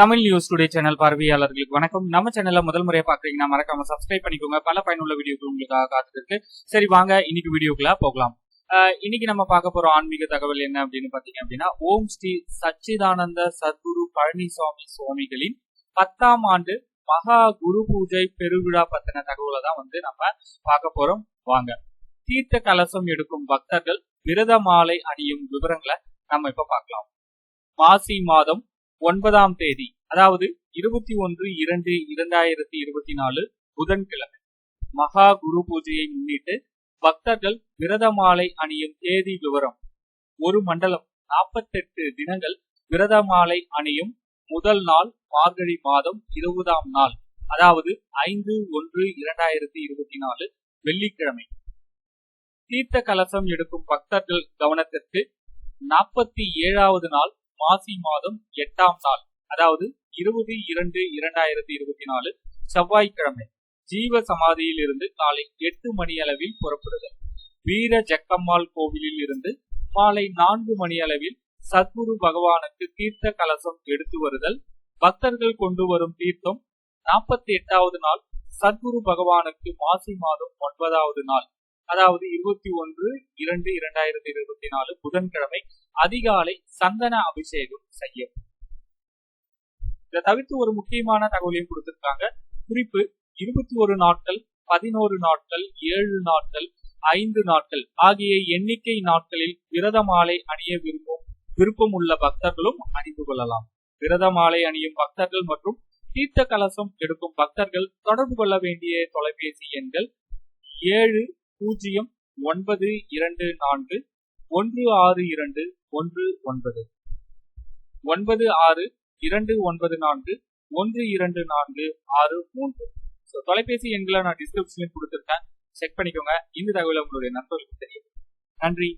Tamil news today channel பார்வையாளர்களுக்கு வணக்கம். நம்ம சேனல்ல முதல் முறையா பாக்குறீங்கன்னா மறக்காம சப்ஸ்கிரைப் பண்ணிக்கோங்க. பல பயனுள்ள வீடியோக்கள் உங்களுக்காக காத்துட்டு இருக்கு. சரி வாங்க இன்னைக்கு வீடியோக்குள்ள போகலாம். இன்னைக்கு நம்ம பார்க்க போற ஆன்மீக தகவல் என்ன அப்படின்னு பாத்தீங்க அப்படின்னா ஓம் ஸ்ரீ சச்சிதானந்த சத்குரு பழனிசாமி சுவாமிகளின் பத்தாம் ஆண்டு மகா குரு பூஜை பெருவிழா பத்தின தகவலை தான் வந்து நம்ம பார்க்க போறோம். வாங்க. தீர்த்த கலசம் எடுக்கும் பக்தர்கள் விரத மாலை அணியும் விவரங்களை நம்ம இப்ப பார்க்கலாம். மாசி மாதம் ஒன்பதாம் தேதி அதாவது இருபத்தி ஒன்று இரண்டு இரண்டாயிரத்தி இருபத்தி நாலு புதன்கிழமை. மகா குரு பூஜையை முன்னிட்டு பக்தர்கள் விரத மாலை அணியும் தேதி விவரம். ஒரு மண்டலம் நாற்பத்தெட்டு தினங்கள் விரத மாலை அணியும் முதல் நாள் மார்கழி மாதம் இருபதாம் நாள் அதாவது ஐந்து ஒன்று இரண்டாயிரத்தி இருபத்தி நாலு வெள்ளிக்கிழமை. தீர்த்த கலசம் எடுக்கும் பக்தர்கள் கவனத்திற்கு நாற்பத்தி ஏழாவது நாள் மாசி மாதம் எட்டாம் நாள் அதாவது இருபது இரண்டு இரண்டாயிரத்தி இருபத்தி நாலு செவ்வாய்க்கிழமை. ஜீவ சமாதியில் இருந்து காலை எட்டு மணி அளவில் புறப்படுதல். வீர ஜக்கம்மாள் கோவிலில் இருந்து மாலை நான்கு மணி அளவில் சத்குரு பகவானுக்கு தீர்த்த கலசம் எடுத்து வருதல். பக்தர்கள் கொண்டு வரும் தீர்த்தம் நாற்பத்தி எட்டாவது நாள் சத்குரு பகவானுக்கு மாசி மாதம் ஒன்பதாவது நாள் அதாவது இருபத்தி ஒன்று இரண்டு இரண்டாயிரத்தி இருபத்தி நாலு புதன்கிழமை அதிகாலை சந்தன அபிஷேகம் செய்யப்படும் இதை தவிர்த்து ஒரு முக்கியமான தகவலையும் கொடுத்திருக்காங்க. குறிப்பு இருபத்தி ஒரு நாட்கள் பதினோரு நாட்கள் ஏழு நாட்கள் ஐந்து நாட்கள் ஆகிய எண்ணிக்கை நாட்களில் விரத மாலை அணிய விரும்பும் விருப்பம் உள்ள பக்தர்களும் அணிந்து கொள்ளலாம். விரத மாலை அணியும் பக்தர்கள் மற்றும் தீர்த்த கலசம் எடுக்கும் பக்தர்கள் தொடர்பு கொள்ள வேண்டிய தொலைபேசி எண்கள் ஏழு பூஜ்ஜியம் ஒன்பது இரண்டு நான்கு ஒன்று ஆறு இரண்டு ஒன்று ஒன்பது. ஒன்பது ஆறு இரண்டு ஒன்பது நான்கு ஒன்று இரண்டு நான்கு ஆறு மூன்று. ஸோ தொலைபேசி எண்களை நான் டிஸ்கிரிப்ஷனில் கொடுத்துருக்கேன். செக் பண்ணிக்கோங்க. இந்த தகவலை உங்களுடைய நண்பர்களுக்கு தெரியும். நன்றி.